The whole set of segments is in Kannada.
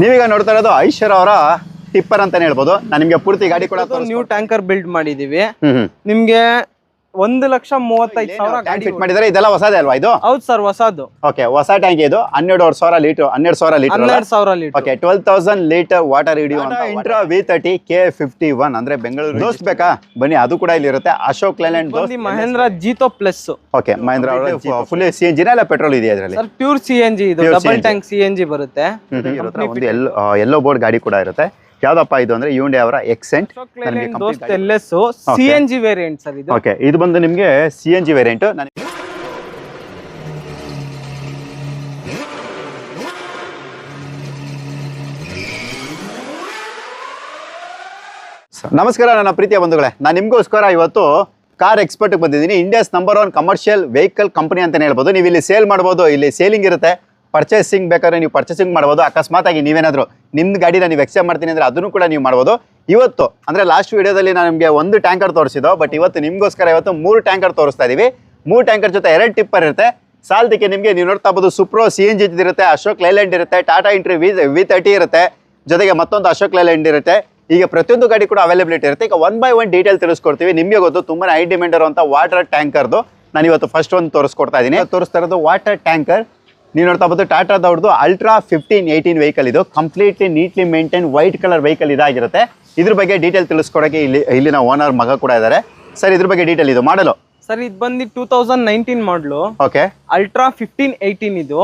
ನೀವೀಗ ನೋಡ್ತಾ ಇರೋದು ಐಶ್ವರ್ ಅವರ ಟಿಪ್ಪರ್ ಅಂತಾನೆ ಹೇಳ್ಬೋದು. ನಾನು ನಿಮಗೆ ಪೂರ್ತಿ ಗಾಡಿ ಕೂಡ ನ್ಯೂ ಟ್ಯಾಂಕರ್ ಬಿಲ್ಡ್ ಮಾಡಿದೀವಿ. ನಿಮ್ಗೆ ಒಂದು ಲಕ್ಷ ಮೂವತ್ತೈದು ಸಾವಿರ ಗಾಡಿ ಫಿಟ್ ಮಾಡಿದ್ರೆ ಇದೆಲ್ಲ ಹೊಸದೇ ಅಲ್ವಾ ಇದು? ಹೌದು ಸರ್ ಹೊಸದು. ಓಕೆ ಹೊಸ ಟ್ಯಾಂಕ್ ಇದು. ಹನ್ನೆರಡು ಸಾವಿರ ಲೀಟರ್ ಹನ್ನೆರಡು ಸಾವಿರ ಲೀಟರ್ ಹನ್ನೆರಡು ಸಾವಿರ litre okay twelve thousand litre water ಹಿಡಿಯೋ Intra V thirty K fifty one ಅಂದ್ರೆ ಬೆಂಗಳೂರು ದೋಸ್ತ್ ಬೇಕಾ ಬನ್ನಿ ಅದು ಕೂಡ ಇಲ್ಲಿ ಇರುತ್ತೆ Ashok Leyland Mahindra Jeeto plus okay Mahindra ಅವರ ಫುಲ್ ಸಿ ಎನ್ ಜಿನ ಇಲ್ಲ ಪೆಟ್ರೋಲ್ ಇದೆಯಾ ಇದರಲ್ಲಿ? Sir pure C N G ಇದು. Double tank C N G ಬರುತ್ತೆ. ಒಂದು ಎಲ್ಲೋ ಬೋರ್ಡ್ ಗಾಡಿ ಕೂಡ ಇರುತ್ತೆ. ಯಾವ್ದಪ್ಪ ಇದು ಅಂದ್ರೆ ಯೂಂಡೆ ಅವರ Xcent C N G variant sir ಇದು. ಓಕೆ ಇದು ಬಂದು ನಿಮಗೆ ಸಿ ಎನ್ ಜಿ ವೇರಿಯಂಟ್ ನನಗೆ ನಮಸ್ಕಾರ ನನ್ನ ಪ್ರೀತಿಯ ಬಂಧುಗಳೇ. ನಾನು ನಿಮಗೋಸ್ಕರ ಇವತ್ತು ಕಾರ್ ಎಕ್ಸ್ಪರ್ಟ್ ಬಂದಿದ್ದೀನಿ. India's number one commercial vehicle company ಅಂತಾನೆ ಹೇಳ್ಬೋದು. ನೀವು ಇಲ್ಲಿ ಸೇಲ್ ಮಾಡ್ಬೋದು ಇಲ್ಲಿ ಸೇಲಿಂಗ್ ಇರುತ್ತೆ. ಪರ್ಚೇಸಿಂಗ್ ಬೇಕಾದ್ರೆ ನೀವು ಪರ್ಚೇಸಿಂಗ್ ಮಾಡ್ಬೋದು. ಅಕಸ್ಮಾತ್ ಆಗಿ ನೀವೇನಾದರೂ ನಿಮ್ಮ ಗಾಡಿನ ನೀವು ಎಕ್ಸ್ಚೇಂಜ್ ಮಾಡ್ತೀನಿ ಅಂದ್ರೆ ಅದನ್ನು ಕೂಡ ನೀವು ಮಾಡ್ಬೋದು. ಇವತ್ತು, ಅಂದ್ರೆ ಲಾಸ್ಟ್ ವೀಡಿಯೋದಲ್ಲಿ ನಾನು ನಿಮಗೆ ಒಂದು ಟ್ಯಾಂಕರ್ ತೋರಿಸಿದ್ದು ಬಟ್ ಇವತ್ತು ನಿಮಗೋಸ್ಕರ ಇವತ್ತು ಮೂರು ಟ್ಯಾಂಕರ್ ತೋರಿಸ್ತಾ ಇದೀವಿ. ಮೂರು ಟ್ಯಾಂಕರ್ ಜೊತೆ ಎರಡು ಟಿಪ್ಪರ್ ಇರುತ್ತೆ. ಸಾಲದಕ್ಕೆ ನಿಮಗೆ ನೀವು ನೋಡ್ತಾ ಬೋದು ಸುಪ್ರೋ ಸಿ ಎನ್ ಜಿ ಇರುತ್ತೆ ಅಶೋಕ್ ಲೈಲ್ಯಾಂಡ್ ಇರುತ್ತೆ Tata Intra V V thirty ಇರುತ್ತೆ. ಜೊತೆಗೆ ಮತ್ತೊಂದು ಅಶೋಕ್ ಲೈಲ್ಯಾಂಡ್ ಇರುತ್ತೆ. ಈಗ ಪ್ರತಿಯೊಂದು ಗಾಡಿ ಕೂಡ ಅವೈಲೇಬಿಲಿಟಿ ಇರುತ್ತೆ. ಈಗ ಒನ್ ಬೈ ಒನ್ ಡೀಟೇಲ್ ತಿಳಿಸ್ಕೊಡ್ತೀವಿ. ನಿಮಗೆ ಗೊತ್ತು ತುಂಬಾ ಹೈ ಡಿಮ್ಯಾಂಡ್ ಇರುವಂಥ ವಾಟರ್ ಟ್ಯಾಂಕರ್ದು ನಾನು ಇವತ್ತು ಫಸ್ಟ್ ಒಂದು ತೋರಿಸ್ಕೊಡ್ತಾ ಇದ್ದೀನಿ ತೋರಿಸ್ತಾ ಇರೋದು ವಾಟರ್ ಟ್ಯಾಂಕರ್ ನೀವು ನೋಡ್ತಾ ಟಾಟಾ ಟಾಟಾದವ್ರದ್ದು ಅಲ್ಟ್ರಾ ಫಿಫ್ಟೀನ್ ಏಯ್ಟೀನ್ ವೆಹಿಕಲ್ ಇದು. Completely neatly maintain white colour vehicle ಇದಾಗಿರುತ್ತೆ. ಇದ್ರ ಬಗ್ಗೆ ಡೀಟೇಲ್ ತಿಳಿಸ್ಕೊಡೋಕೆ ಇಲ್ಲಿ ಇಲ್ಲಿನ ಓನರ್ ಮಗ ಕೂಡ ಇದ್ದಾರೆ ಸರ್ ಇದ್ರ ಬಗ್ಗೆ ಡೀಟೇಲ್ ಇದು. ಮಾಡಲು? ಸರ್ ಇದು ಬಂದು two thousand nineteen model okay Ultra fifteen eighteen ಇದು.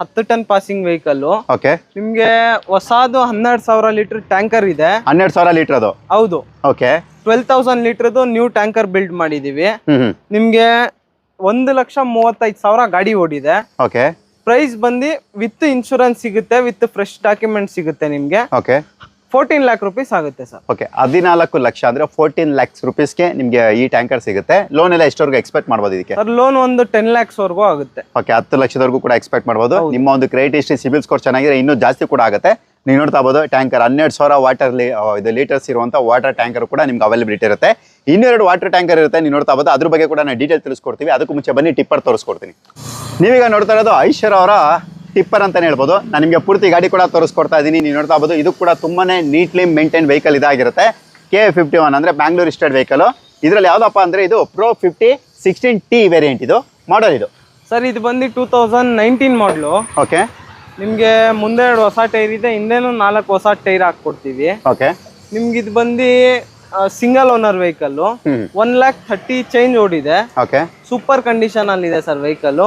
ಹತ್ತು ಟನ್ ಪಾಸಿಂಗ್ ವೆಹಿಕಲ್ ಓಕೆ ನಿಮ್ಗೆ ಹೊಸದು ಹನ್ನೆರಡು ಸಾವಿರ ಲೀಟರ್ ಟ್ಯಾಂಕರ್ ಇದೆ. ಹನ್ನೆರಡು ಸಾವಿರ ಲೀಟರ್ ಅದು ಹೌದು. ಓಕೆ ಟ್ವೆಲ್ ತೌಸಂಡ್ ಲೀಟರ್ದು ನ್ಯೂ ಟ್ಯಾಂಕರ್ ಬಿಲ್ಡ್ ಮಾಡಿದೀವಿ. ನಿಮ್ಗೆ ಒಂದು ಲಕ್ಷ ಮೂವತ್ತೈದು ಸಾವಿರ ಗಾಡಿ ಓಡಿದೆ. ಓಕೆ ಪ್ರೈಸ್ ಬಂದು ವಿತ್ ಇನ್ಶೂರೆನ್ಸ್ ಸಿಗುತ್ತೆ ವಿತ್ ಫ್ರೆಶ್ ಡಾಕ್ಯುಮೆಂಟ್ ಸಿಗುತ್ತೆ ನಿಮ್ಗೆ. ಓಕೆ ಫೋರ್ಟೀನ್ ಲ್ಯಾಕ್ ರುಪೀಸ್ ಆಗುತ್ತೆ ಸರ್. ಓಕೆ ಹದಿನಾಲ್ಕು ಲಕ್ಷ ಅಂದ್ರೆ ಫೋರ್ಟೀನ್ ಲ್ಯಾಕ್ಸ್ ರುಪೀಸ್ಗೆ ನಿಮಗೆ ಈ ಟ್ಯಾಂಕರ್ ಸಿಗುತ್ತೆ. ಲೋನ್ ಎಲ್ಲ ಎಷ್ಟವರೆಗೂ ಎಕ್ಸ್ಪೆಕ್ಟ್ ಮಾಡ್ಬೋದು ಇದಕ್ಕೆ? ಸರ್ ಲೋನ್ ಒಂದು ಟೆನ್ ಲ್ಯಾಕ್ಸ್ ವರ್ಗೂ ಆಗುತ್ತೆ. ಓಕೆ ಹತ್ತು ಲಕ್ಷದವರೆಗೂ ಕೂಡ ಎಕ್ಸ್ಪೆಕ್ಟ್ ಮಾಡ್ಬೋದು. ನಿಮ್ಮ ಒಂದು ಕ್ರೆಡಿಟ್ ಹಿಸ್ಟ್ರಿ ಸಿಬಿಲ್ ಸ್ಕೋರ್ ಚೆನ್ನಾಗಿದೆ ಇನ್ನೂ ಜಾಸ್ತಿ ಕೂಡ ಆಗುತ್ತೆ. ನೀವು ನೋಡ್ತಾ ಇರ್ಬೋದು ಟ್ಯಾಂಕರ್ ಹನ್ನೆರಡು ಸಾವಿರ ವಾಟರ್ ಇದು ಲೀಟರ್ಸ್ ಇರುವಂಥ ವಾಟರ್ ಟ್ಯಾಂಕರ್ ಕೂಡ ನಿಮ್ಗೆ ಅವೈಲಬಿಲಿಟಿ ಇರುತ್ತೆ. ಇನ್ನೆರಡು ವಾಟರ್ ಟ್ಯಾಂಕರ್ ಇರುತ್ತೆ ನೀವು ನೋಡ್ತಾ ಇರ್ಬೋದು. ಅದ್ರ ಬಗ್ಗೆ ಕೂಡ ನಾನು ಡೀಟೇಲ್ ತಿಳಿಸ್ಕೊಡ್ತೀವಿ. ಅದಕ್ಕೂ ಮುಂಚೆ ಬನ್ನಿ ಟಿಪ್ಪರ್ ತೋರಿಸ್ಕೊಡ್ತೀನಿ. ನೀವೀಗ ನೋಡ್ತಾ ಇರೋದು ಐಶ್ವರ್ ಅವರ ಟಿಪ್ಪರ್ ಅಂತಲೇ ಹೇಳ್ಬೋದು. ನಾನು ನಿಮಗೆ ಪೂರ್ತಿ ಗಾಡಿ ಕೂಡ ತೋರಿಸ್ಕೊಡ್ತಾ ಇದ್ದೀನಿ. ನೀವು ನೋಡ್ತಾ ಇರ್ಬೋದು ಇದು ಕೂಡ ತುಂಬಾ ನೀಟ್ಲಿ ಮೇಂಟೈನ್ ವೆಹಿಕಲ್ ಇದಾಗಿರುತ್ತೆ. ಕೆ ಫಿಫ್ಟಿ ಒನ್ ಅಂದರೆ ಬ್ಯಾಂಗ್ಳೂರ್ ಇಸ್ಟೆಡ್ ವೆಹಿಕಲು ಇದರಲ್ಲಿ ಯಾವುದಪ್ಪ ಅಂದರೆ ಇದು Pro fifty sixteen T variant ಇದು. ಮಾಡಲ್ ಇದು. ಸರ್ ಇದು ಬಂದು two thousand nineteen model okay ನಿಮ್ಗೆ ಮುಂದೆ ಎರಡು ಹೊಸ ಟೈರ್ ಇದೆ ಹಿಂದೆನೂ ನಾಲ್ಕು ಹೊಸ ಟೈರ್ ಹಾಕ್ಕೊಡ್ತೀವಿ. ಓಕೆ ನಿಮ್ಗೆ ಇದು ಬಂದು single owner vehicle. One lakh thirty change ಓಡಿದೆ. ಓಕೆ ಸೂಪರ್ ಕಂಡೀಷನ್ ಅಲ್ಲಿ ಇದೆ ಸರ್ ವೆಹಿಕಲ್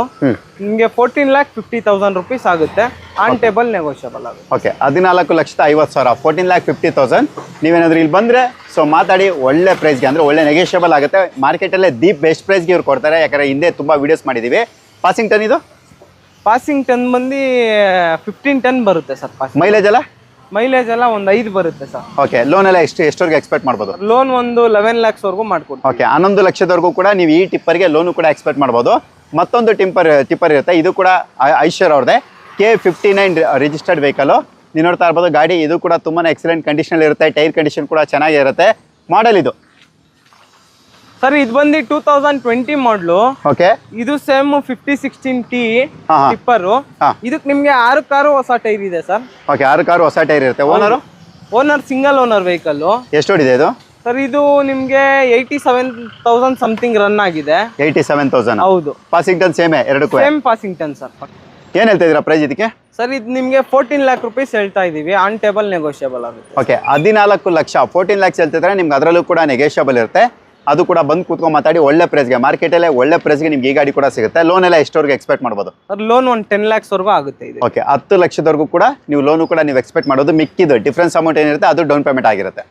ನಿಮ್ಗೆ fourteen lakh fifty thousand rupees ಆಗುತ್ತೆ. ಆನ್ ಟೇಬಲ್ ನೆಗೋಷಿಯಬಲ್ ಆಗುತ್ತೆ. ಓಕೆ ಹದಿನಾಲ್ಕು ಲಕ್ಷದ ಐವತ್ತು ಸಾವಿರ ಫೋರ್ಟೀನ್ ಲ್ಯಾಕ್ ಫಿಫ್ಟಿ ತೌಸಂಡ್ ನೀವೇನಾದ್ರೂ ಇಲ್ಲಿ ಬಂದ್ರೆ ಸೊ ಮಾತಾಡಿ ಒಳ್ಳೆ ಪ್ರೈಸ್ಗೆ ಅಂದ್ರೆ ಒಳ್ಳೆ ನೆಗೋಷಿಯಬಲ್ ಆಗುತ್ತೆ. ಮಾರ್ಕೆಟಲ್ಲೇ ದೀಪ್ ಬೆಸ್ಟ್ ಪ್ರೈಸ್ಗೆ ಇವ್ರು ಕೊಡ್ತಾರೆ. ಯಾಕಂದ್ರೆ ಹಿಂದೆ ತುಂಬಾ ವೀಡಿಯೋಸ್ ಮಾಡಿದ್ದೀವಿ ಪಾಸಿಂಗ್ ಟನ್ ಇದು? ಪಾಸಿಂಗ್ ಟೆನ್ ಬಂದು ಫಿಫ್ಟೀನ್ ಟೆನ್ ಬರುತ್ತೆ ಸರ್ ಪಾಸಿಂಗ್ ಮೈಲೇಜ್ ಎಲ್ಲ? ಮೈಲೇಜ್ ಎಲ್ಲ ಒಂದು ಐದು ಬರುತ್ತೆ ಸರ್. ಓಕೆ ಲೋನ್ ಎಲ್ಲ ಎಷ್ಟು ಎಷ್ಟವರೆಗೆ ಎಕ್ಸ್ಪೆಕ್ಟ್ ಮಾಡ್ಬೋದು? ಲೋನ್ ಒಂದು ಲೆವೆನ್ ಲ್ಯಾಕ್ಸ್ ವರ್ಗೂ ಮಾಡ್ಕೊಡ್ತೀವಿ. ಓಕೆ ಹನ್ನೊಂದು ಲಕ್ಷದವರೆಗೂ ಕೂಡ ನೀವು ಈ ಟಿಪ್ಪರ್ಗೆ ಲೋನು ಕೂಡ ಎಕ್ಸ್ಪೆಕ್ಟ್ ಮಾಡ್ಬೋದು. ಮತ್ತೊಂದು ಟಿಪ್ಪರ್ ಟಿಪ್ಪರ್ ಇರುತ್ತೆ. ಇದು ಕೂಡ ಐಶ್ವರ್ ಅವ್ರದ್ದೆ. K fifty nine registered vehicle ನೀವು ನೋಡ್ತಾ ಇರ್ಬೋದು ಗಾಡಿ ಇದು ಕೂಡ ತುಂಬಾ ಎಕ್ಸಲೆಂಟ್ ಕಂಡೀಷನ್ ಇರುತ್ತೆ. ಟೈರ್ ಕಂಡೀಷನ್ ಕೂಡ ಚೆನ್ನಾಗಿರುತ್ತೆ. ಮಾಡೆಲ್ ಇದು. ಸರ್ ಇದು ಬಂದು two thousand twenty model okay ಇದು same fifty sixteen T. Tipper ಇದಕ್ಕೆ ನಿಮಗೆ ಆರು ಕಾರು ಹೊಸ ಟೈರ್ ಇದೆ ಸರ್ ಓಕೆ ಆರು ಕಾರು ಹೊಸ ಟೈರ್ ಇರುತ್ತೆ. Owner owner single owner vehicle ಎಷ್ಟು ಓಡಿದೆ ಇದು? ಸರ್ ಇದು ನಿಮಗೆ eighty seven thousand something run ಆಗಿದೆ. ಏಯ್ಟಿ ಸೆವೆನ್ ತೌಸಂಡ್ ಹೌದು. ಪಾಸಿಂಗ್ ಟನ್ ಸೇಮೇ ಎರಡಕ್ಕೂ ಸೇಮ್ ಪಾಸಿಂಗ್ ಟನ್ ಸರ್ ಏನು ಹೇಳ್ತಾ ಇದ್ದೀರಾ ಪ್ರೈಸ್ ಇದಕ್ಕೆ? ಸರ್ ಇದು ನಿಮಗೆ ಫೋರ್ಟೀನ್ ಲ್ಯಾಕ್ ರುಪೀಸ್ ಹೇಳ್ತಾ ಇದೀವಿ. ಆನ್ ಟೇಬಲ್ ನೆಗೋಷಿಯಬಲ್ ಆಗುತ್ತೆ. ಓಕೆ ಹದಿನಾಲ್ಕು ಲಕ್ಷ ಫೋರ್ಟೀನ್ ಲ್ಯಾಕ್ಸ್ ಹೇಳ್ತಿದ್ರೆ ನಿಮ್ಗೆ ಅದರಲ್ಲೂ ಕೂಡ ನೆಗೋಷಿಯಬಲ್ ಇರುತ್ತೆ. ಅದು ಕೂಡ ಬಂದು ಕೂತ್ಕೊಂಡು ಮಾತಾಡಿ ಒಳ್ಳೆ ಪ್ರೈಸ್ಗೆ ಮಾರ್ಕೆಟಲ್ಲೇ ಒಳ್ಳೆ ಪ್ರೈಸ್ಗೆ ನಿಮ್ಗೆ ಈ ಗಾಡಿ ಕೂಡ ಸಿಗುತ್ತೆ. ಲೋನ್ ಎಲ್ಲ ಎಷ್ಟವರೆಗೆ ಎಕ್ಸ್ಪೆಕ್ಟ್ ಮಾಡ್ಬೋದು? ಸರ್ ಲೋನ್ ಒಂದು ಟೆನ್ ಲ್ಯಾಕ್ಸ್ ವರ್ಗೂ ಆಗುತ್ತೆ ಇದು. ಓಕೆ ಹತ್ತು ಲಕ್ಷದವರೆಗೂ ಕೂಡ ನೀವು ಲೋನು ಕೂಡ ನೀವು ಎಕ್ಸ್ಪೆಕ್ಟ್ ಮಾಡೋದು ಮಿಕ್ಕಿದ್ದು. ಡಿಫ್ರೆನ್ಸ್ ಅಮೌಂಟ್ ಏನಿರುತ್ತೆ ಅದು ಡೌನ್ ಪೇಮೆಂಟ್ ಆಗಿರುತ್ತೆ.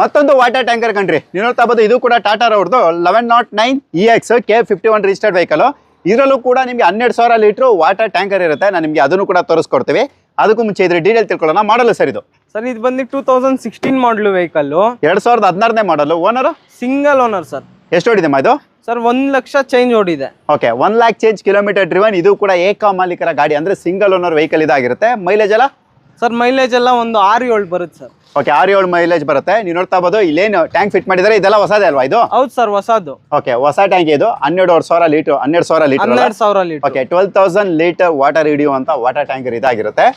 ಮತ್ತೊಂದು ವಾಟರ್ ಟ್ಯಾಂಕರ್ ಕಣ್ರಿ ನೀವು ನೋಡ್ತಾ ಬೋದು ಇದು ಕೂಡ ಟಾಟಾ ಅವ್ರದ್ದು eleven nought nine E X K fifty one registered vehicle ಇದರಲ್ಲೂ ಕೂಡ ನಿಮಗೆ ಹನ್ನೆರಡು ಸಾವಿರ ಲೀಟ್ರ್ ವಾಟರ್ ಟ್ಯಾಂಕರ್ ಇರುತ್ತೆ. ನಾನು ನಿಮಗೆ ಅದನ್ನು ಕೂಡ ತೋರಿಸ್ಕೊಡ್ತೀವಿ. ಅದಕ್ಕೂ ಮುಂಚೆ ಇದ್ರೆ ಡೀಟೇಲ್ ತಿಳ್ಕೊಳ್ಳೋಣ. ಮಾಡಲ್ಲ ಸರ್ ಇದು. ಸರ್ ಇದು ಬಂದು two thousand sixteen model vehicle ಎರಡ್ ಸಾವಿರದ ಹದಿನಾರನೇ ಮಾಡಲು ಓನರ್ ಸಿಂಗಲ್ ಓನರ್ ಸರ್ ಎಷ್ಟು ಹೊಡಿದೆ ಇದು? ಸರ್ ಒಂದ್ ಲಕ್ಷ ಚೇಂಜ್ ಓಡಿದೆ. Okay one lakh change kilometre driven ಇದು ಕೂಡ ಏಕ ಮಾಲೀಕರ ಗಾಡಿ ಅಂದ್ರೆ ಸಿಂಗಲ್ ಓನರ್ ವೆಹಿಕಲ್ ಇದಾಗಿರುತ್ತೆ. ಮೈಲೇಜ್ ಎಲ್ಲ? ಸರ್ ಮೈಲೇಜ್ ಎಲ್ಲ ಒಂದು ಆರು ಏಳು ಬರುತ್ತೆ ಸರ್ ಓಕೆ ಆರು ಏಳು ಮೈಲೇಜ್ ಬರುತ್ತೆ. ನೀವು ನೋಡ್ತಾ ಬೋದು ಇಲ್ಲೇನು ಟ್ಯಾಂಕ್ ಫಿಟ್ ಮಾಡಿದರೆ ಇದೆಲ್ಲ ಹೊಸದೇ ಅಲ್ವಾ ಇದು? ಹೌದು ಸರ್ ಹೊಸದು. ಓಕೆ ಹೊಸ ಟ್ಯಾಂಕ್ ಇದು ಹನ್ನೆರಡು ಸಾವಿರ ಲೀಟರ್ ಹನ್ನೆರಡು ಸಾವಿರ ಲೀಟರ್ ಹನ್ನೆರಡು ಸಾವಿರ litre okay twelve thousand litre water ಹಿಡಿಯುವಂತ water tanker ಇದಾಗಿರುತ್ತೆ.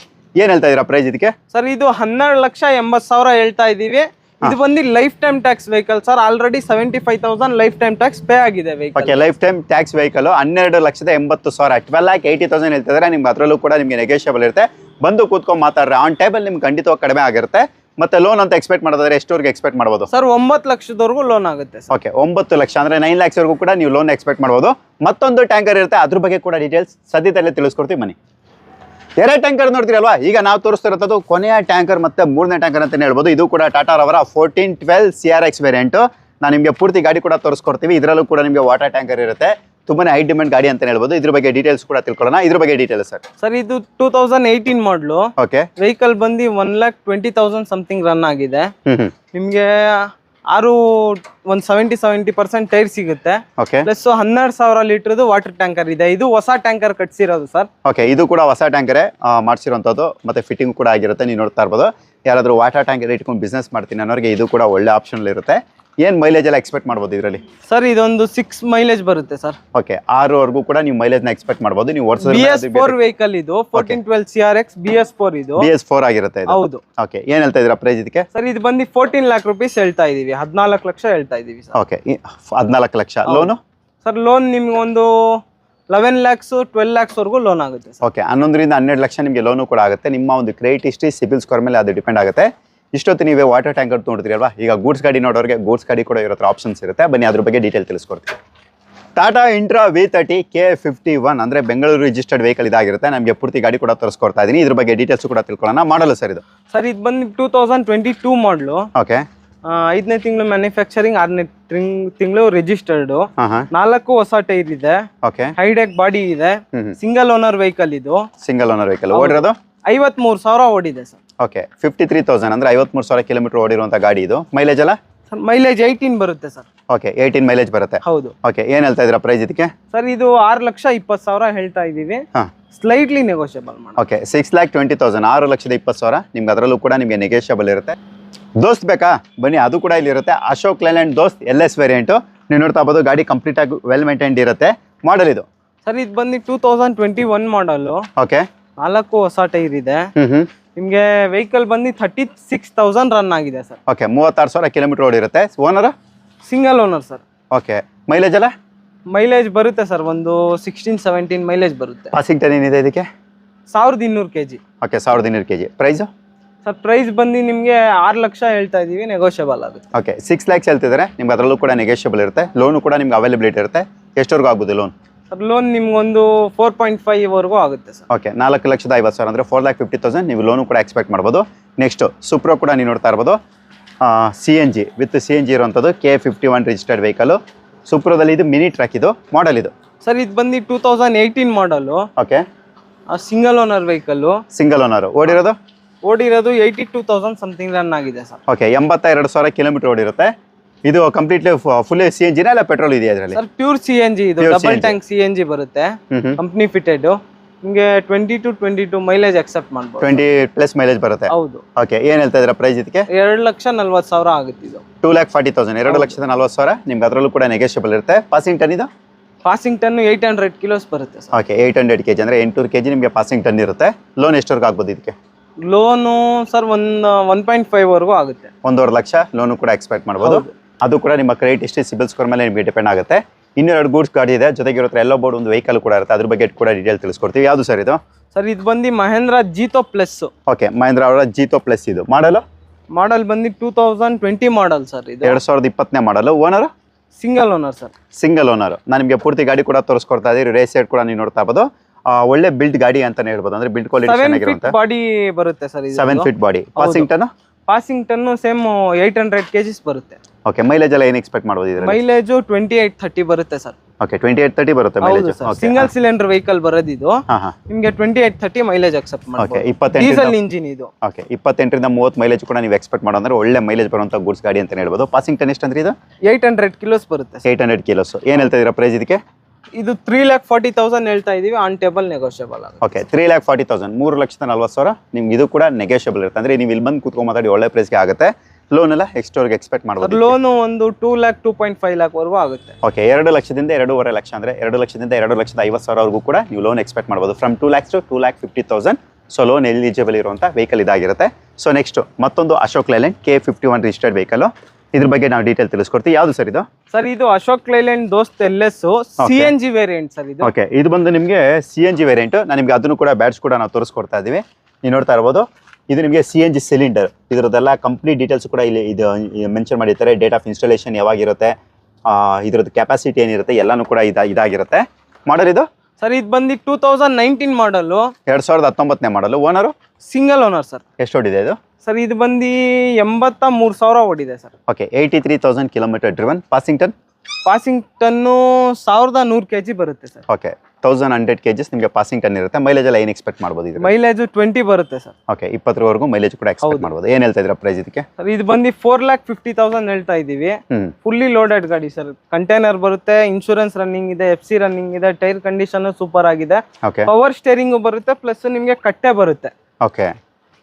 ಏನು ಹೇಳ್ತಾ ಇದೀರಾ ಪ್ರೈಸ್ ಇದಕ್ಕೆ? ಸರ್ ಇದು ಹನ್ನೆರಡು ಲಕ್ಷ ಎಂಬತ್ತು ಸಾವಿರ ಹೇಳ್ತಾ ಇದೀವಿ ಇದು ಬಂದು lifetime tax vehicle sir. Already seventy five thousand lifetime tax pay ಆಗಿದೆ vehicle. Okay lifetime tax vehicle ಹನ್ನೆರಡು ಲಕ್ಷದ ಎಂಬತ್ತು ಸಾವಿರ. ಟ್ವೆಲ್ ಲ್ಯಾಕ್ ಏಯ್ಟಿ ತೌಸಂಡ್ ಹೇಳ್ತಿದ್ರೆ ನಿಮ್ಗೆ ಅದರಲ್ಲೂ ಕೂಡ ನಿಮಗೆ ನೆಗೋಷಿಯಬಲ್ ಇರುತ್ತೆ. ಬಂದು ಕೂತ್ಕೊಂಡು ಮಾತಾಡ್ರೆ. ಆನ್ ಟೇಬಲ್ ನಿಮ್ಗೆ ಖಂಡಿತವಾಗಿ ಕಡಿಮೆ ಆಗಿರುತ್ತೆ. ಮತ್ತೆ ಲೋನ್ ಅಂತ ಎಕ್ಸ್ಪೆಕ್ಟ್ ಮಾಡೋದಾದ್ರೆ ಎಷ್ಟುವರೆಗೆ ಎಕ್ಸ್ಪೆಕ್ಟ್ ಮಾಡ್ಬೋದು? ಸರ್ ಒಂಬತ್ತು ಲಕ್ಷದವರೆಗೂ ಲೋನ್ ಆಗುತ್ತೆ ಓಕೆ ಒಂಬತ್ತು ಲಕ್ಷ ಅಂದ್ರೆ ನೈನ್ ಲ್ಯಾಕ್ಸ್ವರೆಗೂ ಕೂಡ ನೀವು ಲೋನ್ ಎಕ್ಸ್ಪೆಕ್ಟ್ ಮಾಡ್ಬೋದು. ಮತ್ತೊಂದು ಟ್ಯಾಂಕರ್ ಇರುತ್ತೆ. ಅದ್ರ ಬಗ್ಗೆ ಕೂಡ ಡೀಟೇಲ್ಸ್ ಸದ್ಯದಲ್ಲೇ ತಿಳಿಸ್ಕೊಡ್ತೀವಿ. ಬನ್ನಿ. ಎರಡು ಟ್ಯಾಂಕರ್ ನೋಡ್ತೀರಲ್ವಾ? ಈಗ ನಾವು ತೋರಿಸ್ತಿರೋದು ಕೊನೆಯ ಟ್ಯಾಂಕರ್ ಮತ್ತೆ ಮೂರನೇ ಟ್ಯಾಂಕರ್ ಅಂತ ಹೇಳ್ಬೋದು. ಇದು ಕೂಡ ಟಾಟಾ ರವರ fourteen twelve C R X variant ನಾನು ನಿಮಗೆ ಪೂರ್ತಿ ಗಾಡಿ ಕೂಡ ತೋರಿಸ್ಕೊಡ್ತೀವಿ. ಇದರಲ್ಲೂ ಕೂಡ ನಿಮಗೆ ವಾಟರ್ ಟ್ಯಾಂಕರ್ ಇರುತ್ತೆ. ತುಂಬಾನೇ ಹೈ ಡಿಮ್ಯಾಂಡ್ ಗಾಡಿ ಅಂತ ಹೇಳ್ಬೋದು. ಇದ್ರ ಬಗ್ಗೆ ಡೀಟೇಲ್ಸ್ ಕೂಡ ತಿಳ್ಕೊಳ್ಳೋಣ. ಇದ್ರ ಬಗ್ಗೆ ಡೀಟೇಲ್ಸ್ ಸರ್. ಸರ್ ಇದು two thousand eighteen model okay vehicle ಬಂದು one lakh twenty thousand something run ಆಗಿದೆ. ನಿಮಗೆ ಆರು ಒಂದು ಸೆವೆಂಟಿ ಸೆವೆಂಟಿ ಪರ್ಸೆಂಟ್ ಟೈರ್ ಸಿಗುತ್ತೆ. ಓಕೆ ಪ್ಲಸ್ ಹನ್ನೆರಡು ಸಾವಿರ ಲೀಟರ್ದು ವಾಟರ್ ಟ್ಯಾಂಕರ್ ಇದೆ. ಇದು ಹೊಸ ಟ್ಯಾಂಕರ್ ಕಟ್ಸಿರೋದು ಸರ್. ಓಕೆ ಇದು ಕೂಡ ಹೊಸ ಟ್ಯಾಂಕರೇ ಮಾಡಿಸಿರೋಂಥದ್ದು. ಮತ್ತೆ ಫಿಟ್ಟಿಂಗ್ ಕೂಡ ಆಗಿರುತ್ತೆ ನೀವು ನೋಡ್ತಾ ಇರ್ಬೋದು. ಯಾರಾದರೂ ವಾಟರ್ ಟ್ಯಾಂಕರ್ ಇಟ್ಕೊಂಡು ಬಿಸ್ನೆಸ್ ಮಾಡ್ತೀನಿ ಅನ್ನೋರಿಗೆ ಇದು ಕೂಡ ಒಳ್ಳೆ ಆಪ್ಷನ್ ಇರುತ್ತೆ. ಏನು ಮೈಲೇಜ್ ಎಲ್ಲ ಎಕ್ಸ್ಪೆಕ್ಟ್ ಮಾಡ್ಬೋದು ಇದರಲ್ಲಿ? ಸರ್ ಇದೊಂದು ಸಿಕ್ಸ್ ಮೈಲೇಜ್ ಬರುತ್ತೆ ಸರ್. ಓಕೆ ಆರುವರೆಗೂ ಕೂಡ ನೀವು ಮೈಲೇಜ್ನ ಎಕ್ಸ್ಪೆಕ್ಟ್ ಮಾಡ್ಬೋದು. ನೀವು ಬಿ ಎಸ್ ಫೋರ್ ವೆಹಿಕಲ್ ಇದು fourteen twelve C R X B S four ಇದು. ಬಿ ಎಸ್ ಫೋರ್ ಆಗಿರುತ್ತೆ ಇದು. ಹೌದು. ಓಕೆ ಏನು ಹೇಳ್ತಾ ಇದ್ದೀರಾ ಪ್ರೈಸ್ ಇದಕ್ಕೆ? ಸರ್ ಇದು ಬಂದು ಫೋರ್ಟೀನ್ ಲ್ಯಾಕ್ ರುಪೀಸ್ ಹೇಳ್ತಾ ಇದೀವಿ. ಹದಿನಾಲ್ಕು ಲಕ್ಷ ಹೇಳ್ತಾ ಇದೀವಿ ಸರ್. ಓಕೆ ಹದಿನಾಲ್ಕು ಲಕ್ಷ. ಲೋನು ಸರ್ ಲೋನ್ ನಿಮ್ಗೆ ಒಂದು ಲೆವೆನ್ ಲ್ಯಾಕ್ಸ್ ಟ್ವೆಲ್ ಲ್ಯಾಕ್ಸ್ ವರೆಗೂ ಲೋನ್ ಆಗುತ್ತೆ ಓಕೆ ಹನ್ನೊಂದರಿಂದ ಹನ್ನೆರಡು ಲಕ್ಷ ನಿಮಗೆ ಲೋನು ಕೂಡ ಆಗುತ್ತೆ. ನಿಮ್ಮ ಒಂದು ಕ್ರೆಡಿಟ್ ಹಿಸ್ಟ್ರಿ ಸಿಬಿಲ್ ಸ್ಕೋರ್ ಮೇಲೆ ಅದು ಡಿಪೆಂಡ್ ಆಗುತ್ತೆ. ಇಷ್ಟೊತ್ತು ನೀವೇ ವಾಟರ್ ಟ್ಯಾಂಕರ್ ನೋಡ್ತೀರಲ್ವಾ ಈಗ ಗೂಡ್ಸ್ ಗಾಡಿ ನೋಡೋರಿಗೆ ಗೂಡ್ಸ್ ಗಾಡಿ ಕೂಡ ಇರೋ ಆಪ್ಷನ್ಸ್ ಇರುತ್ತೆ. ಬನ್ನಿ ಅದ್ರ ಬಗ್ಗೆ detail ತಿಳಿಸ್ಕೊಡ್ತೀವಿ Tata Intra V thirty K fifty one ಅಂದರೆ ಬೆಂಗಳೂರು ರಿಜಿಸ್ಟರ್ಡ್ ವೆಹಿಕಲ್ ಇದಾಗಿರುತ್ತೆ. ನಮಗೆ ಪೂರ್ತಿ ಗಾಡಿ ಕೂಡ ತರಿಸ್ಕೊಡ್ತಾ ಇದ್ದೀನಿ ಇದ್ರ ಬಗ್ಗೆ ಡೀಟೇಲ್ಸ್ ಕೂಡ ತಿಳ್ಕೊಳ್ಳೋಣ. ಮಾಡಲ್ಲ ಸರ್ ಇದು? ಸರ್ ಇದು ಬಂದು two thousand twenty two model okay ಐದನೇ ತಿಂಗಳು ಮ್ಯಾನುಫ್ಯಾಕ್ಚರಿಂಗ್ ಆರನೇ ತಿಂಗಳು ರಿಜಿಸ್ಟರ್ಡು ನಾಲ್ಕು ಹೊಸ ಟೈರ್ ಇದೆ. ಓಕೆ. ಹೈಡೆಕ್ ಬಾಡಿ ಇದೆ. ಸಿಂಗಲ್ ಓನರ್ ವೆಹಿಕಲ್ ಇದು. ಸಿಂಗಲ್ ಓನರ್ ವೆಹಿಕಲ್ ಓಡಿರೋದು? ಐವತ್ಮೂರು ಸಾವಿರ ಓಡಿದೆ sir. Okay fifty three thousand ಅಂದರೆ ಐವತ್ಮೂರು ಸಾವಿರ ಕಿಲೋಮೀಟರ್ ಓಡಿರುವಂಥ ಗಾಡಿ ಇದು. ಮೈಲೇಜ್ ಅಲ್ಲ ಸರ್ ಮೈಲೇಜ್ ಏಯ್ಟೀನ್ ಬರುತ್ತೆ ಸರ್. ಓಕೆ ಏಯ್ಟೀನ್ ಮೈಲೇಜ್ ಬರುತ್ತೆ. ಹೌದು. ಓಕೆ ಏನು ಹೇಳ್ತಾ ಇದ್ದೀರಾ ಪ್ರೈಸ್ ಇದಕ್ಕೆ? ಸರ್ ಇದು ಆರು ಲಕ್ಷ ಇಪ್ಪತ್ತು ಸಾವಿರ ಹೇಳ್ತಾ ಇದ್ದೀವಿ. ಹಾಂ. ಸ್ಲೈಟ್ಲಿ ನೆಗೋಷಿಯಬಲ್ ಮಾಡಿ okay six lakh twenty thousand ಆರು ಲಕ್ಷದ ಇಪ್ಪತ್ತು ಸಾವಿರ. ನಿಮ್ಗೆ ಅದರಲ್ಲೂ ಕೂಡ ನಿಮಗೆ ನೆಗೋಷಿಯಬಲ್ ಇರುತ್ತೆ. ದೋಸ್ತ್ ಬೇಕಾ? ಬನ್ನಿ ಅದು ಕೂಡ ಇಲ್ಲಿ ಇರುತ್ತೆ. Ashok Leyland Dost L S variant ನೀವು ನೋಡ್ತಾ ಬೋದು ಗಾಡಿ ಕಂಪ್ಲೀಟ್ ಆಗಿ ವೆಲ್ ಮೇಂಟೈನ್ಡ್ ಇರುತ್ತೆ. ಮಾಡಲ್ ಇದು. ಸರ್ ಇದು ಬಂದು two thousand twenty one model okay ನಾಲ್ಕು ಹೊಸ ಟೈರ್ ಇದೆ. ಹ್ಞೂ ಹ್ಞೂ ನಿಮಗೆ ವೆಹಿಕಲ್ ಬಂದು ಥರ್ಟಿ ಸಿಕ್ಸ್ ತೌಸಂಡ್ ರನ್ ಆಗಿದೆ ಸರ್. ಓಕೆ ಮೂವತ್ತಾರು ಸಾವಿರ kilometre ಓಡಿರುತ್ತೆ. Owner single owner sir. Okay mileage ಅಲ್ಲ ಮೈಲೇಜ್ ಬರುತ್ತೆ ಸರ್ ಒಂದು ಸಿಕ್ಸ್ಟೀನ್ ಸೆವೆಂಟೀನ್ ಮೈಲೇಜ್ ಬರುತ್ತೆ. ಪಾಸಿಂಗ್ ಟನ್ ಏನಿದೆ ಇದಕ್ಕೆ? ಸಾವಿರದ ಇನ್ನೂರು ಕೆ ಜಿ ಓಕೆ ಸಾವಿರದ ಇನ್ನೂರು K G price sir price ಬಂದು ನಿಮಗೆ ಆರು ಲಕ್ಷ ಹೇಳ್ತಾ ಇದ್ದೀವಿ ನೆಗೋಷಿಯಬಲ್ ಆಗುತ್ತೆ. ಓಕೆ ಸಿಕ್ಸ್ ಲ್ಯಾಕ್ಸ್ ಹೇಳ್ತಿದ್ದಾರೆ. ನಿಮ್ಗೆ ಅದರಲ್ಲೂ ಕೂಡ ನೆಗೋಷಿಯಬಲ್ ಇರುತ್ತೆ. ಲೋನು ಕೂಡ ನಿಮ್ಗೆ ಅವೈಲೇಬಿಲಿಟಿ ಇರುತ್ತೆ. ಎಷ್ಟವರೆಗೂ ಆಗ್ಬೋದು ಲೋನ್ ಸರ್ ಲೋನ್ ನಿಮ್ಗೊಂದು ಫೋರ್ ಪಾಯಿಂಟ್ ಫೈವ್ ವರೆಗೂ ಆಗುತ್ತೆ ಸರ್. ಓಕೆ ನಾಲ್ಕು ಲಕ್ಷದ ಐವತ್ತು ಸಾವಿರ ಅಂದರೆ ಫೋರ್ ಲ್ಯಾಕ್ ಫಿಫ್ಟಿ ತೌಸಂಡ್ ನೀವು ಲೋನು ಕೂಡ ಎಕ್ಸ್ಪೆಕ್ಟ್ ಮಾಡ್ಬೋದು. ನೆಕ್ಸ್ಟು ಸುಪ್ರೋ ಕೂಡ ನೀವು ನೋಡ್ತಾ ಇರ್ಬೋದು. C N G with C N G ಇರುವಂಥದ್ದು K fifty one registered vehicle ಸುಪ್ರೋದಲ್ಲಿ ಇದು ಮಿನಿ ಟ್ರ್ಯಾಕ್ ಇದು ಮಾಡಲ್ ಇದು. ಸರ್ ಇದು ಬಂದು two thousand eighteen model okay single owner vehicle single owner ಓಡಿರೋದು? ಓಡಿರೋದು eighty two thousand something run ಆಗಿದೆ ಸರ್. ಓಕೆ ಎಂಬತ್ತ ಎರಡು ಸಾವಿರ ಕಿಲೋಮೀಟರ್ ಓಡಿರುತ್ತೆ. ಇದು ಕಂಪ್ಲೀಟ್ಲಿ ಫುಲ್ ಸಿ ಎನ್ ಜಿನ ಇಲ್ಲ ಪೆಟ್ರೋಲ್ ಇದೆ ಅದರಲ್ಲಿ sir pure C N G ಇದು Pure double CNG. Tank C N G ಬರುತ್ತೆ. ಕಂಪ್ನಿ ಫಿಟೆಡ್ ನಿಮಗೆ twenty two twenty two mileage accept ಮಾಡ್ಬೋದು. ಟ್ವೆಂಟಿ ಪ್ಲಸ್ ಮೈಲೇಜ್ ಬರುತ್ತೆ? ಹೌದು. ಓಕೆ ಏನು ಹೇಳ್ತಾ ಇದ್ದೀರಾ ಪ್ರೈಸ್ ಇದಕ್ಕೆ? ಎರಡು ಲಕ್ಷ ನಲ್ವತ್ತು ಸಾವಿರ ಆಗುತ್ತೆ ಇದು. ಟೂ ಲ್ಯಾಕ್ ಫಾರ್ಟಿ ತೌಸಂಡ್ ಎರಡು ಲಕ್ಷದ ನಲ್ವತ್ತು ಸಾವಿರ. ನಿಮ್ಗೆ ಅದರಲ್ಲೂ ಕೂಡ ನೆಗೋಷಿಯಬಲ್ ಇರುತ್ತೆ. ಪಾಸಿಂಗ್ ಟನ್ ಇದು? Passing ton eight hundred kilos ಬರುತ್ತೆ sir. Okay eight hundred K G ಅಂದರೆ ಕೆ ಜಿ ನಿಮಗೆ ಪಾಸಿಂಗ್ ಟನ್ ಇರುತ್ತೆ. ಲೋನ್ ಎಷ್ಟವರೆಗೂ ಆಗ್ಬೋದು ಇದಕ್ಕೆ? ಲೋನು ಸರ್ ಒಂದು ಒನ್ ಪಾಯಿಂಟ್ ಫೈವ್ ವರೆಗೂ ಆಗುತ್ತೆ. ಒಂದೂವರೆ ಲಕ್ಷ. ಲೋನು ಕೂಡ ಎಕ್ಸ್ಪೆಕ್ಟ್ ಮಾಡ್ಬೋದು. ಅದು ಕೂಡ ನಿಮ್ಮ ಕ್ರೆಡಿಟ್ ಹಿಸ್ಟ್ರಿ ಸಿಬಿಲ್ ಸ್ಕೋರ್ ಮೇಲೆ ನಿಮಗೆ ಡಿಪೆಂಡ್ ಆಗುತ್ತೆ. ಇನ್ನೆರಡು ಎರಡು ಗೂಡ್ಸ್ ಗಾಡಿ ಇದೆ. ಜೊತೆಗೆ ಇರೋತ್ರ ಎಲ್ಲೋ ಬೋರ್ಡ್ ಒಂದು ವೆಹಿಕಲ್ ಕೂಡ ಇರುತ್ತೆ. ಅದ್ರ ಬಗ್ಗೆ ಕೂಡ ಡೀಟೇಲ್ ತಿಳಿಸ್ಕೊಡ್ತೀವಿ. ಯಾವುದು ಸರ್ ಇದು? ಸರ್ ಇದು ಬಂದು ಮಹೇಂದ್ರ ಜೀತೋ ಪ್ಲಸ್ ಓಕೆ ಮಹೇಂದ್ರ ಅವರ ಜೀತೋ ಪ್ಲಸ್ ಇದು. ಮಾಡಲು ಮಾಡಲ್ ಬಂದು two thousand twenty model sir ಇದು. ಎರಡು ಸಾವಿರದ ಇಪ್ಪತ್ತನೇ model owner single owner sir single owner ನಾನು ನಿಮಗೆ ಪೂರ್ತಿ ಗಾಡಿ ಕೂಡ ತೋರಿಸ್ಕೊಡ್ತಾ ಇದ್ದೀರಿ ರೇಸ್ ಸೈಡ್ ಕೂಡ ನೀವು ನೋಡ್ತಾ ಇರ್ಬೋದು. ಒಳ್ಳೆ ಬಿಲ್ಡ್ ಗಾಡಿ ಅಂತಾನೆ ಹೇಳ್ಬೋದು. ಅಂದ್ರೆ ಬಿಲ್ಡ್ ಕ್ವಾಲಿಟಿ ಚೆನ್ನಾಗಿರುತ್ತೆ. ಬಾಡಿ ಬರುತ್ತೆ sir seven feet body passing ton passing ton same eight hundred KGs ಬರುತ್ತೆ. ಓಕೆ ಮೈಲೇಜ್ ಎಲ್ಲ ಏನು ಎಕ್ಸ್ಪೆಕ್ಟ್ ಮಾಡ್ಬೋದು ಇದರಲ್ಲಿ? ಮೈಲೇಜು ಟ್ವೆಂಟಿ ಏಯ್ಟ್ ಥರ್ಟಿ ಬರುತ್ತೆ sir. Okay twenty eight thirty ಬರುತ್ತೆ ಮೈಲೇಜ್ ಹೌದು sir. Okay single cylinder vehicle ಬರೋದಿದು. ಇದು ಹಾಂ. ನಿಮಗೆ twenty eight thirty mileage accept okay ಇಪ್ಪತ್ತೆಂಟು ಡೀಸೆಲ್ ಇಂಜಿನ್ ಇದು. ಓಕೆ ಇಪ್ಪತ್ತೆಂಟರಿಂದ ಮೂವತ್ತು ಮೈಲೇಜ್ ಕೂಡ ನೀವು ಎಕ್ಸ್ಪೆಕ್ಟ್ ಮಾಡೋ ಅಂದ್ರೆ ಒಳ್ಳೆ ಮೈಲೇಜ್ ಬರುವಂಥ ಗುಡ್ಸ್ ಗಾಡಿ ಅಂತ ಹೇಳ್ಬೋದು. ಪಾಸಿಂಗ್ ಟೆನ್ ಎಷ್ಟು ಅಂದ್ರೆ ಇದು? ಏಯ್ಟ್ ಹಂಡ್ರೆಡ್ ಕಿಲೋಸ್ ಬರುತ್ತೆ sir. ಏಯ್ಟ್ ಹಂಡ್ರೆಡ್ ಕಿಲೋಸ್ ಏನು ಹೇಳ್ತಾ ಪ್ರೈಸ್ ಇದಕ್ಕೆ? ಇದು ತ್ರೀ ಲ್ಯಾಕ್ ಫಾರ್ಟಿ ತೌಸಂಡ್ ಹೇಳ್ತಾ ಇದೀವಿ ಆನ್ ಟೇಬಲ್ ನೆಗೋಷಿಯಬಲ್ ಆಗುತ್ತೆ. Okay three lakh forty thousand ಮೂರು ಲಕ್ಷದ ನಲ್ವತ್ತು ಸಾವಿರ. ನಿಮ್ಗೆ ಇದು ಕೂಡ ನೆಗೋಷಿಯಬಲ್ ಇರುತ್ತೆ. ಅಂದರೆ ನೀವು ಇಲ್ಲಿ ಬಂದು ಕೂತ್ಕೊಂಡು ಮಾತಾಡಿ ಒಳ್ಳೆ ಪ್ರೈಸ್ಗೆ ಆಗುತ್ತೆ. ಲೋನ್ ಎಲ್ಲ ಎಕ್ಸ್ಟ್ರಾರ್ಗೆ ಎಕ್ಸ್ಪೆಕ್ಟ್ ಮಾಡ್ಬೋದು ಲೋನು ಒಂದು two lakh two point five lakh ವರೆಗೂ ಆಗುತ್ತೆ. ಓಕೆ ಎರಡು ಲಕ್ಷದಿಂದ ಎರಡೂವರೆ ಲಕ್ಷ ಅಂದ್ರೆ ಎರಡು ಲಕ್ಷದಿಂದ ಎರಡು ಲಕ್ಷದ ಐವತ್ತು ಸಾವಿರವರೆಗೂ ಕೂಡ ನೀವು ಲೋನ್ ಎಕ್ಸ್ಪೆಕ್ಟ್ ಮಾಡ್ಬೋದು. From two lakhs to two lakh fifty thousand so loan eligible ಇರುವಂಥ ವೆಹಿಕಲ್ ಇದಾಗಿರುತ್ತೆ. ಸೊ ನೆಕ್ಸ್ಟ್ ಮತ್ತೊಂದು Ashok Leyland K fifty one registered vehicle ಇದ್ರ ಬಗ್ಗೆ ನಾವು ಡೀಟೇಲ್ ತಿಳಿಸ್ಕೊಡ್ತೀವಿ. ಯಾವುದು ಸರ್ ಇದು? ಸರ್ ಇದು Ashok Leyland Dost L S C N G variant sir ಇದು. ಓಕೆ ಇದು ಬಂದು ನಿಮಗೆ ಸಿ ಎನ್ ಜಿ ವೇರಿಯಂಟ್ ನಾನು ನಿಮಗೆ ಅದನ್ನು ಕೂಡ ಬ್ಯಾಟ್ಸ್ ಕೂಡ ನಾವು ತೋರಿಸ್ಕೊಡ್ತಾ ಇದ್ದೀವಿ ನೀವು ನೋಡ್ತಾ ಇರ್ಬೋದು. ಇದು ನಿಮಗೆ ಸಿ ಎನ್ ಜಿ ಸಿಲಿಂಡರ್ ಇದರದ್ದೆಲ್ಲ ಕಂಪ್ನಿ ಡೀಟೇಲ್ಸ್ ಕೂಡ ಇಲ್ಲಿ ಇದು ಮೆನ್ಷನ್ ಮಾಡಿರ್ತಾರೆ. ಡೇಟ್ ಆಫ್ ಇನ್ಸ್ಟಾಲೇಷನ್ ಯಾವಾಗಿರುತ್ತೆ ಇದ್ರದ್ದು ಕೆಪಾಸಿಟಿ ಏನಿರುತ್ತೆ ಎಲ್ಲನೂ ಕೂಡ ಇದು ಇದಾಗಿರುತ್ತೆ. ಮಾಡಲ್ ಇದು? ಸರ್ ಇದು ಬಂದು ಟೂ ತೌಸಂಡ್ ನೈನ್ಟೀನ್ ಮಾಡಲು ಎರಡು ಸಾವಿರದ ಹತ್ತೊಂಬತ್ತನೇ ಮಾಡಲು ಓನರು ಸಿಂಗಲ್ ಓನರ್ ಸರ್ ಎಷ್ಟು ಓಡಿದೆ ಇದು? ಸರ್ ಇದು ಬಂದು ಎಂಬತ್ತ ಮೂರು ಸಾವಿರ ಓಡಿದೆ sir okay eighty three thousand kilometre driven passing ton passing ton ಸಾವಿರದ ನೂರು ಕೆ ಜಿ ಬರುತ್ತೆ sir okay thousand hundred K Gs ನಿಮಗೆ ಪಾಸಿಂಗ್ ಟನ್ ಇರುತ್ತೆ. ಮೈಲೇಜ್ ಎಲ್ಲ ಏನು ಎಕ್ಸ್ಪೆಕ್ಟ್ ಮಾಡ್ಬೋದು ಇದು ಮೈಲೇಜ್ ಟ್ವೆಂಟಿ ಬರುತ್ತೆ ಸರ್. ಓಕೆ ಇಪ್ಪತ್ತರವರೆಗೂ ಮೈಲೇಜ್ ಕೂಡ ಎಕ್ಸ್ಪೆಕ್ಟ್ ಮಾಡಬಹುದು ಮಾಡ್ಬೋದು. ಏನು ಹೇಳ್ತಾ ಇದ್ದೀರಾ ಪ್ರೈಸ್ ಇದಕ್ಕೆ? ಸರ್ ಇದು ಬಂದು ಫೋರ್ ಲ್ಯಾಕ್ ಫಿಫ್ಟಿ ತೌಸಂಡ್ ಹೇಳ್ತಾ ಇದ್ದೀವಿ ಫುಲ್ಲಿ ಲೋಡೆಡ್ ಗಾಡಿ ಸರ್. ಕಂಟೈನರ್ ಬರುತ್ತೆ ಇನ್ಶೂರೆನ್ಸ್ ರನ್ನಿಂಗ್ ಇದೆ ಎಫ್ ಸಿ ರನ್ನಿಂಗ್ ಇದೆ ಟೈರ್ ಕಂಡೀಷನ್ ಸೂಪರ್ ಆಗಿದೆ. ಓಕೆ ಪವರ್ ಸ್ಟೇರಿಂಗು ಬರುತ್ತೆ ಪ್ಲಸ್ ನಿಮಗೆ ಕಟ್ಟೆ ಬರುತ್ತೆ. ಓಕೆ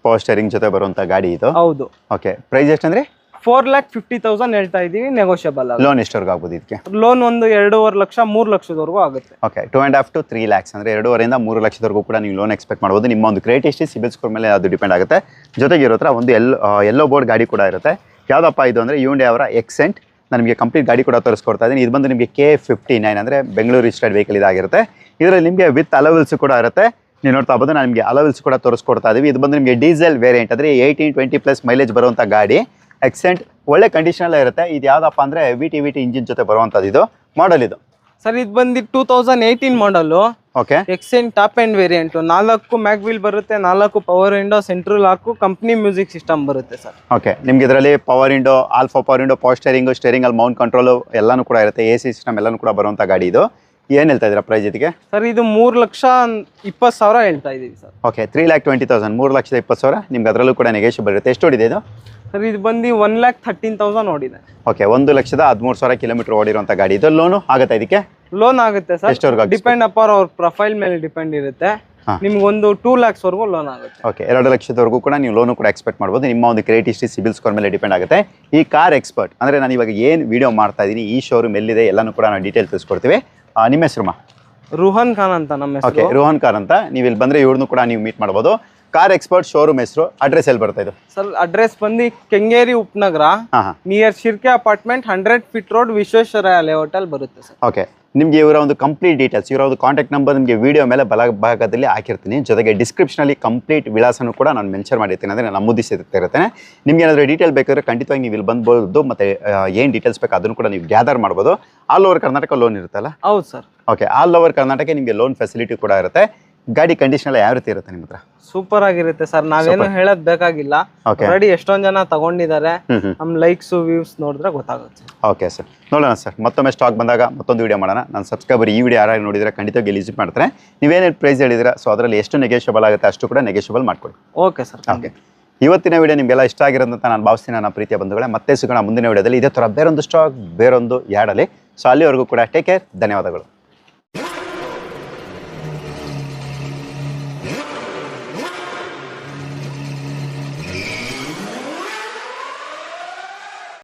ಪವರ್ ಸ್ಟೇರಿಂಗ್ ಜೊತೆ ಬರುವಂಥ ಗಾಡಿ ಇದು? ಹೌದು. ಓಕೆ ಪ್ರೈಸ್ ಎಷ್ಟಂದ್ರೆ ಫೋರ್ ಲ್ಯಾಕ್ ಫಿಫ್ಟಿ ತೌಸಂಡ್ ಹೇಳ್ತಾ ಇದೀವಿ ನೆಗೋಷಿಯಬಲ್ ಲೋನ್ ಎಷ್ಟವರೆಗೂ ಆಗ್ಬೋದು ಇದಕ್ಕೆ? ಲೋನ್ ಒಂದು ಎರಡೂವರೆ ಲಕ್ಷ ಮೂರು ಲಕ್ಷದವರೆಗೂ ಆಗುತ್ತೆ. Okay two and half to three lakhs ಅಂದರೆ ಎರಡೂವರೆಯಿಂದ ಮೂರು ಲಕ್ಷದವರೆಗೂ ಕೂಡ ನೀವು ಲೋನ್ ಎಕ್ಸ್ಪೆಕ್ಟ್ ಮಾಡ್ಬೋದು. ನಿಮ್ಮ ಒಂದು ಗ್ರೇಟ್ ಎಷ್ಟು ಸಿಬಿಲ್ ಸ್ಕೋರ್ ಮೇಲೆ ಅದು ಡಿಪೆಂಡ್ ಆಗುತ್ತೆ. ಜೊತೆಗೆ ಇರೋ ಹತ್ರ ಒಂದು ಎಲ್ ಎಲ್ಲೋ ಬೋರ್ಡ್ ಗಾಡಿ ಕೂಡ ಇರುತ್ತೆ. ಯಾವುದಪ್ಪ ಇದು ಅಂದರೆ ಯೂಂಡೆ ಅವರ ಎಕ್ಸೆಂಟ್ ನಾನು ನಿಮಗೆ ಕಂಪ್ಲೀಟ್ ಗಾಡಿ ಕೂಡ ತೋರಿಸ್ಕೊಡ್ತಾ ಇದ್ದೀನಿ. ಇದು ಬಂದು ನಿಮಗೆ ಕೆ ಫಿಫ್ಟಿ ನೈನ್ ಅಂದರೆ ಬೆಂಗಳೂರು ರಿಜಿಸ್ಟರ್ಡ್ ವೆಹಿಕಲ್ ಇದಾಗಿರುತ್ತೆ. ಇದರಲ್ಲಿ ನಿಮಗೆ ವಿತ್ ಅಲವೆಲ್ಸ್ ಕೂಡ ಇರುತ್ತೆ. ನೀವು ನೋಡ್ತಾ ನಾನು ನಿಮಗೆ ಅಲವೆಲ್ಸ್ ಕೂಡ ತೋರಿಸ್ಕೊಡ್ತಾ ಇದ್ದೀವಿ ಇದು ಬಂದು ನಿಮಗೆ ಡೀಸೆಲ್ ವೇರಿಯಂಟ್ ಅಂದರೆ ಏಯ್ಟೀನ್ ಟ್ವೆಂಟಿ ಪ್ಲಸ್ ಮೈಲೇಜ್ ಬರುವಂಥ ಗಾಡಿ. ಎಕ್ಸೆಂಟ್ ಒಳ್ಳೆ ಕಂಡೀಷನಲ್ಲೇ ಇರುತ್ತೆ. ಇದು ಯಾವುದಪ್ಪ ಅಂದರೆ V T V T engine ಜೊತೆ ಬರುವಂಥದ್ದು ಇದು ಮಾಡಲ್ ಇದು. ಸರ್ ಇದು ಬಂದು two thousand eighteen model okay Xcent top end variant ನಾಲ್ಕು ಮ್ಯಾಗ್ ವೀಲ್ ಬರುತ್ತೆ ನಾಲ್ಕು ಪವರ್ ವಿಂಡೋ ಸೆಂಟ್ರಲ್ ಹಾಕು ಕಂಪ್ನಿ ಮ್ಯೂಸಿಕ್ ಸಿಸ್ಟಮ್ ಬರುತ್ತೆ ಸರ್ ಓಕೆ ನಿಮ್ಗೆ ಇದರಲ್ಲಿ power window alpha power window power steering steering ಅಲ್ಲಿ ಮೌಂಟ್ ಕಂಟ್ರೋಲು ಎಲ್ಲಾನು ಕೂಡ ಇರುತ್ತೆ ಎ ಸಿ ಸಿಸ್ಟಮ್ ಎಲ್ಲಾನು ಕೂಡ ಬರುವಂಥ ಗಾಡಿ ಇದು. ಏನು ಹೇಳ್ತಾ ಇದ್ದೀರಾ ಪ್ರೈಸ್ ಇದಕ್ಕೆ ಸರ್ ಇದು ಮೂರು ಲಕ್ಷ ಇಪ್ಪತ್ತು ಸಾವಿರ ಹೇಳ್ತಾ ಇದೀವಿ sir okay three lakh twenty thousand ಮೂರು ಲಕ್ಷದ ಇಪ್ಪತ್ತು ಸಾವಿರ. ನಿಮ್ಗೆ ಅದರಲ್ಲೂ ಕೂಡ ನೆಗೆಷಿಯಬಲ್ ಇರುತ್ತೆ. ಎಷ್ಟು ಹೊಡಿದೆ ಇದು? ಸರ್ ಇದು ಬಂದು ಒನ್ ಲ್ಯಾಕ್ ಥರ್ಟೀನ್ ತೌಸಂಡ್ ಓಡಿದೆ. ಓಕೆ ಒಂದು ಲಕ್ಷದ ಹದಿಮೂರು ಸಾವಿರ ಕಿಲೋಮೀಟರ್ ಓಡಿರುವಂಥ ಗಾಡಿ. ಇದು ಲೋನು ಆಗುತ್ತೆ ಇದಕ್ಕೆ? ಲೋನ್ ಆಗುತ್ತೆ ಸರ್? ಡಿಪೆಂಡ್ ಅಪಾರ್ ಅವ್ರ ಪ್ರೊಫೈಲ್ ಮೇಲೆ ಡಿಪೆಂಡ್ ಇರುತ್ತೆ. ನಿಮ್ಗೆ ನಿಮ್ಗೊಂದು ಟೂ ಲ್ಯಾಕ್ಸ್ವರೆಗೂ ಲೋನ್ ಆಗುತ್ತೆ. ಓಕೆ ಎರಡು ಲಕ್ಷದವರೆಗೂ ಕೂಡ ನೀವು ಲೋನು ಕೂಡ ಎಕ್ಸ್ಪೆಕ್ಟ್ ಮಾಡ್ಬೋದು. ನಿಮ್ಮ ಒಂದು ಕ್ರೆಡಿಟ್ ಹಿಸ್ಟ್ರಿ ಸಿಬಿಲ್ ಸ್ಕೋರ್ ಮೇಲೆ ಡಿಪೆಂಡ್ ಆಗುತ್ತೆ. ಈ ಕಾರ್ ಎಕ್ಸ್ಪರ್ಟ್ ಅಂದರೆ ನಾನು ಇವಾಗ ಏನು ವಿಡಿಯೋ ಮಾಡ್ತಾ ಇದ್ದೀನಿ ಈ ಶೋರೂಮ್ ಎಲ್ಲಿದೆ ಎಲ್ಲನೂ ಕೂಡ ನಾವು ಡೀಟೇಲ್ ತಿಳಿಸ್ಕೊಡ್ತೀವಿ. ನಿಮ್ಮ ಹೆಸರು ರುಹನ್ ಖಾನ್ ಅಂತ ನಮ್ಮ ಓಕೆ ಹೆಸರು ರೋಹನ್ ಖಾನ್ ಅಂತ. ನೀವು ಇಲ್ಲಿ ಬಂದರೆ ಇವ್ರನ್ನೂ ಕೂಡ ನೀವು ಮೀಟ್ ಮಾಡ್ಬೋದು. ಕಾರ್ ಎಕ್ಸ್ಪರ್ಟ್ ಶೋರೂಮ್ ಹೆಸರು. ಅಡ್ರೆಸ್ ಎಲ್ಲಿ ಬರ್ತಾ ಇದು? ಸರ್ ಅಡ್ರೆಸ್ ಬಂದು ಕೆಂಗೇರಿ ಉಪನಗರ. ಹಾಂ ಹಾಂ. Near Shirke apartment hundred feet road Visvesvaraya layout ಅಲ್ಲಿ ಬರುತ್ತೆ ಸರ್. ಓಕೆ ನಿಮಗೆ ಇವರ ಒಂದು ಕಂಪ್ಲೀಟ್ ಡೀಟೇಲ್ಸ್ ಇವರ ಒಂದು ಕಾಂಟ್ಯಾಕ್ಟ್ ನಂಬರ್ ನಿಮಗೆ ವಿಡಿಯೋ ಮೇಲೆ ಬಲ ಭಾಗದಲ್ಲಿ ಹಾಕಿರ್ತೀನಿ. ಜೊತೆಗೆ ಡಿಸ್ಕ್ರಿಪ್ಷನಲ್ಲಿ ಕಂಪ್ಲೀಟ್ ವಿಳಾಸನೂ ಕೂಡ ನಾನು ಮೆನ್ಷನ್ ಮಾಡಿರ್ತೀನಿ ಅಂದರೆ ನಾನು ನಮೂದಿಸಿರ್ತಿರ್ತೇನೆ ನಿಮ್ಗೆ ಏನಾದರೂ ಡೀಟೇಲ್ ಬೇಕಾದ್ರೆ ಖಂಡಿತವಾಗಿ ನೀವು ಇಲ್ಲಿ ಬಂದ್ಬೋದು ಮತ್ತು ಏನು ಡೀಟೇಲ್ಸ್ ಬೇಕು ಅದನ್ನು ಕೂಡ ನೀವು ಗ್ಯಾದರ್ ಮಾಡ್ಬೋದು. ಆಲ್ ಓವರ್ ಕರ್ನಾಟಕ ಲೋನ್ ಇರುತ್ತಲ್ಲ? ಹೌದು sir. Okay all over Karnataka ನಿಮಗೆ ಲೋನ್ ಫೆಸಿಲಿಟಿ ಕೂಡ ಇರುತ್ತೆ. ಗಾಡಿ ಕಂಡೀಷನ್ ಯಾವ ರೀತಿ ಇರುತ್ತೆ ನಿಮ್ಮ ಹತ್ರ ಸೂಪರ್ ಆಗಿರುತ್ತೆ ಸರ್ ನಾವೇನು ಹೇಳೋದ್ ಬೇಕಾಗಿಲ್ಲ. ಆಲ್ರೆಡಿ ಎಷ್ಟೊಂದ್ ಜನ ತಗೊಂಡಿದ್ದಾರೆ ನಮ್ ಲೈಕ್ಸ್ ವ್ಯೂಸ್ ನೋಡಿದ್ರೆ ಗೊತ್ತಾಗುತ್ತೆ. ಓಕೆ ಸರ್ ನೋಡೋಣ ಸರ್ ಮತ್ತೊಮ್ಮೆ ಸ್ಟಾಕ್ ಬಂದಾಗ ಮತ್ತೊಂದು ವಿಡಿಯೋ ಮಾಡೋಣ. ನನ್ನ ಸಬ್ಸ್ಕ್ರೈಬರ್ ಈ ವಿಡಿಯೋ ಯಾರು ನೋಡಿದ್ರೆ ಖಂಡಿತವಾಗಿ ವಿಸಿಟ್ ಮಾಡ್ತಾರೆ. ನೀವೇನೇನು ಪ್ರೈಸ್ ಹೇಳಿದ್ರೆ ಸೊ ಅದರಲ್ಲಿ ಎಷ್ಟು ನೆಗೆಷಬಲ್ ಆಗುತ್ತೆ ಅಷ್ಟು ಕೂಡ ನೆಗೆಷಬಲ್ ಮಾಡ್ಕೊಳ್ಳಿ. ಓಕೆ ಸರ್ ಓಕೆ ಇವತ್ತಿನ ವಿಡಿಯೋ ನಿಮಗೆಲ್ಲ ಇಷ್ಟ ಆಗಿರೋದಂತ ನಾನು ಭಾವಿಸ್ತೀನಿ ನನ್ನ ಪ್ರೀತಿಯ ಬಂಧುಗಳೇ. ಮತ್ತೆ ಸಿಗೋಣ ಮುಂದಿನ ವಿಡಿಯೋದಲ್ಲಿ ಇದೇ ಥರ ಬೇರೊಂದು ಸ್ಟಾಕ್ ಬೇರೊಂದು ಯಾಡಲ್ಲಿ. ಸೊ ಅಲ್ಲಿವರೆಗೂ ಕೂಡ ಟೇಕ್ ಕೇರ್ ಧನ್ಯವಾದಗಳು.